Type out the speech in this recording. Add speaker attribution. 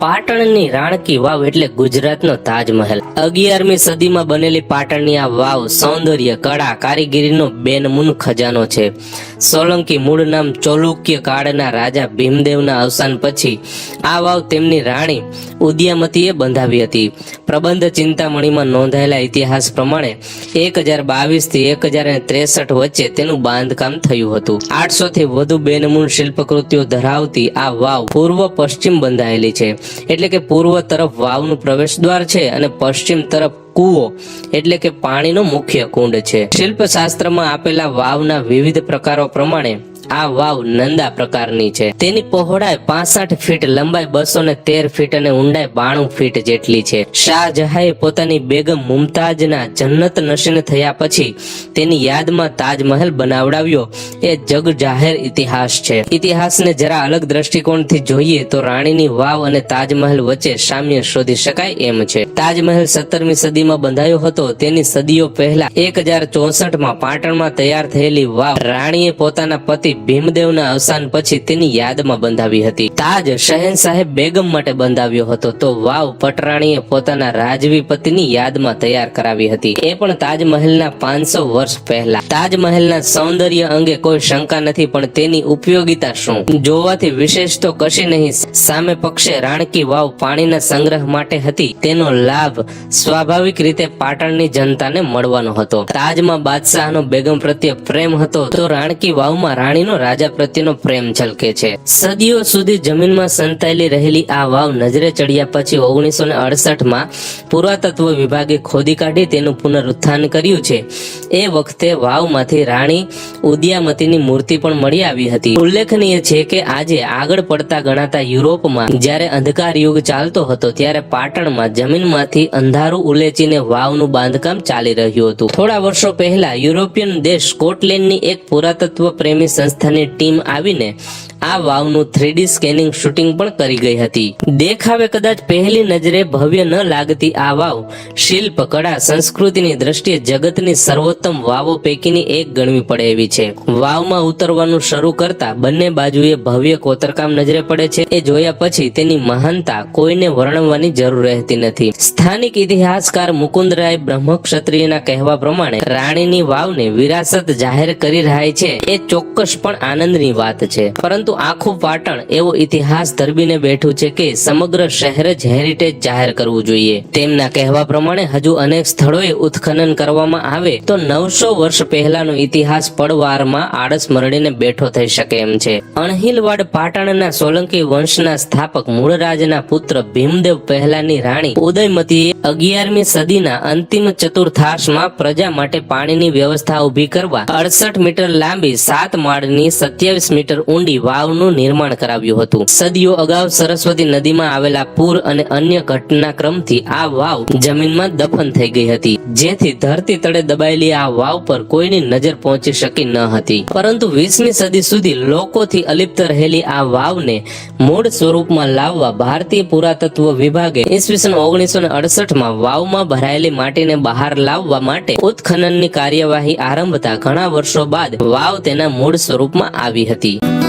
Speaker 1: પાટણની રાણકી વાવ એટલે ગુજરાતનો તાજમહેલ. અગિયારમી સદીમાં બનેલી પાટણની આ વાવ સૌંદર્ય, કળા, કારીગીરીનો બેનમૂન ખજાનો છે. સોલંકી મૂળ નામ ચોલુક્ય કાળના રાજા ભીમદેવના અવસાન પછી આ વાવ તેમની રાણી ઉદ્યામતીએ બંધાવી હતી. પ્રબંધ ચિંતામણીમાં નોંધાયેલા ઇતિહાસ પ્રમાણે એક હજાર બાવીસથી એક હજાર ત્રેસઠ વચ્ચે તેનું બાંધકામ થયું હતું. આઠસો થી વધુ બેનમૂન શિલ્પકૃતિઓ ધરાવતી આ વાવ પૂર્વ પશ્ચિમ બંધાયેલી છે. એટલે કે પૂર્વ તરફ વાવનું પ્રવેશ દ્વાર છે અને પશ્ચિમ તરફ કૂવો, એટલે કે પાણીનો મુખ્ય કુંડ છે. શિલ્પશાસ્ત્રમાં આપેલા વાવના વિવિધ પ્રકારો પ્રમાણે આ વાવ નંદા પ્રકારની છે. તેની પહોળાઈ પાસઠ ફીટ લંબાઈ બસો ને તેર ફીટ અને ઊંડાઈ બાણું ફીટ જેટલી છે. શાહજહાએ પોતાની બેગમ મુમતાજના જન્નત નશીન થયા પછી તેની યાદમાં તાજમહેલ બનાવડાવ્યો. એ જગ જાહેર ઇતિહાસ છે. ઇતિહાસને જરા અલગ દ્રષ્ટિકોણથી જોઈએ તો રાણીની વાવ અને તાજમહેલ વચ્ચે સામ્ય શોધી શકાય એમ છે. તાજમહેલ સત્તરમી સદીમાં બંધાયો હતો. તેની સદીઓ પહેલા એક હજાર ચોસઠમાં પાટણમાં તૈયાર થયેલી વાવ રાણીએ પોતાના પતિ ભીમદેવના અવસાન પછી તેની યાદમાં બંધાવી હતી. તાજ શહેનશાહે બેગમ માટે બંધાવ્યો હતો. તો વાવ પટરાણીએ પોતાના રાજવી પતિની યાદમાં તૈયાર કરાવી હતી. એ પણ તાજમહેલના પાંચસો વર્ષ પહેલા. તાજમહેલના સૌંદર્ય અંગે કોઈ શંકા નથી, પણ તેની ઉપયોગિતા શું? જોવાથી વિશેષ તો કશી નહીં. સામે પક્ષે રાણકી વાવ પાણીના સંગ્રહ માટે હતી. તેનો લાભ સ્વાભાવિક રીતે પાટણની જનતાને મળવાનો હતો. તાજમાં બાદશાહનો બેગમ પ્રત્યે પ્રેમ હતો. તો રાણકી વાવમાં રાણીનો રાજા પ્રત્યેનો પ્રેમ છલકે છે. સદીઓ સુધી જમીનમાં સંતાયેલી રહેલી આ વાવ નજરે ચડ્યા પછી ઓગણીસો ને અડસઠમાં પુરાતત્વ વિભાગે ખોદી કાઢી તેનું પુનરુત્થાન કર્યું છે. એ વખતે વાવમાંથી રાણી ઉદયામતીની મૂર્તિ પણ મળી આવી હતી. ઉલ્લેખનીય છે કે આજે આગળ પડતા ગણાતા યુરોપમાં જ્યારે અંધકાર યુગ ચાલતો હતો ત્યારે પાટણમાં જમીનમાંથી અંધારું ઉલેચીને વાવનું બાંધકામ ચાલી રહ્યું હતું. થોડા વર્ષો પહેલા યુરોપિયન દેશ સ્કોટલેન્ડની એક પુરાતત્વ પ્રેમી સંસ્થાની ટીમ આવીને આ વાવનું થ્રીડી સ્કેનિંગ શૂટિંગ પણ કરી ગઈ હતી. દેખાવે કદાચ પહેલી નજરે ભવ્ય ન લાગતી આ વાવ શિલ્પ, કળા, સંસ્કૃતિની દ્રષ્ટિએ જગતની સર્વોત્તમ વાવો પૈકીની એક ગણવી પડે એવી છે. વાવમાં ઉતરવાનું શરૂ કરતા બંને બાજુએ ભવ્ય કોતરકામ નજરે પડે છે. એ જોયા પછી તેની મહાનતા કોઈને વર્ણવવાની જરૂર રહેતી નથી. સ્થાનિક ઇતિહાસકાર મુકુંદરાય બ્રહ્મક્ષત્રિયના કહેવા પ્રમાણે રાણીની વાવને વિરાસત જાહેર કરી રહ્યા છે. એ ચોક્કસ પણ આનંદની વાત છે. પરંતુ આખું પાટણ એવો ઇતિહાસ ધરબીને બેઠું છે કે સમગ્ર શહેર જ હેરિટેજ જાહેર કરવું જોઈએ. તેમના કહેવા પ્રમાણે હજુ અનેક સ્થળોએ ઉત્ખનન કરવામાં આવે તો નવસો વર્ષ પહેલાનો ઇતિહાસ પડવારમાં આળસ મરડીને બેઠો થઈ શકે એમ છે. અણહિલવાડ પાટણના સોલંકી વંશના સ્થાપક મૂળરાજના પુત્ર ભીમદેવ પહેલાની રાણી ઉદયમતીએ અગિયારમી સદીના અંતિમ ચતુર્થાંશમાં પ્રજા માટે પાણીની વ્યવસ્થા ઊભી કરવા અડસઠ મીટર લાંબી સાત માળની સત્યાવીસ મીટર ઊંડી વાવનું નિર્માણ કરાવ્યું હતું. સદીઓ અગાઉ સરસ્વતી નદીમાં આવેલા પૂર અને અન્ય ઘટનાક્રમથી આ વાવ જમીનમાં દફન થઈ ગઈ હતી. જેથી ધરતી તળે દબાયેલી આ વાવ પર કોઈની નજર પહોંચી શકી ન હતી. પરંતુ વીસમી સદી સુધી લોકોથી અલિપ્ત રહેલી આ વાવને મૂળ સ્વરૂપમાં લાવવા ભારતીય પુરાતત્વ વિભાગે ઈસવીસન ઓગણીસો અડસઠમાં વાવમાં ભરાયેલી માટીને બહાર લાવવા માટે ઉત્ખનનની કાર્યવાહી આરંભતા ઘણા વર્ષો બાદ વાવ તેના મૂળ સ્વરૂપમાં આવી હતી.